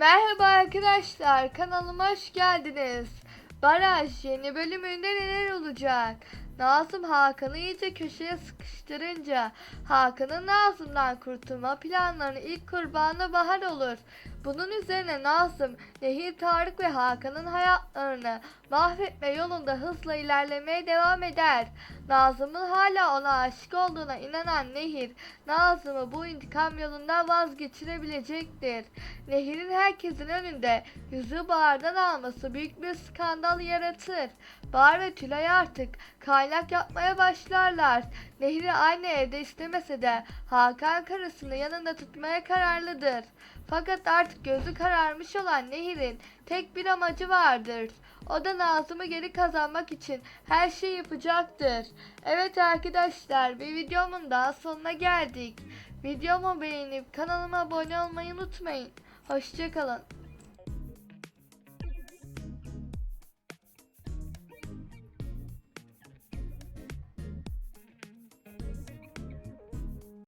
Merhaba arkadaşlar, kanalıma hoş geldiniz. Baraj yeni bölümünde neler olacak? Nazım Hakan'ı iyice köşeye sıkıştırınca Hakan'ın Nazım'dan kurtulma planlarının ilk kurbanı Bahar olur. Bunun üzerine Nazım, Nehir Tarık ve Hakan'ın hayatlarını mahvetme yolunda hızla ilerlemeye devam eder. Nazım'ın hala ona aşık olduğuna inanan Nehir, Nazım'ı bu intikam yolundan vazgeçirebilecektir. Nehir'in herkesin önünde yüzü Bahar'dan alması büyük bir skandal yaratır. Bahar ve Tülay artık kaynak yapmaya başlarlar. Nehir'i aynı evde istemese de Hakan karısını yanında tutmaya kararlıdır. Fakat artık gözü kararmış olan Nehir'in tek bir amacı vardır. O da Nazım'ı geri kazanmak için her şeyi yapacaktır. Evet arkadaşlar bir videomun daha sonuna geldik. Videomu beğenip kanalıma abone olmayı unutmayın. Hoşçakalın.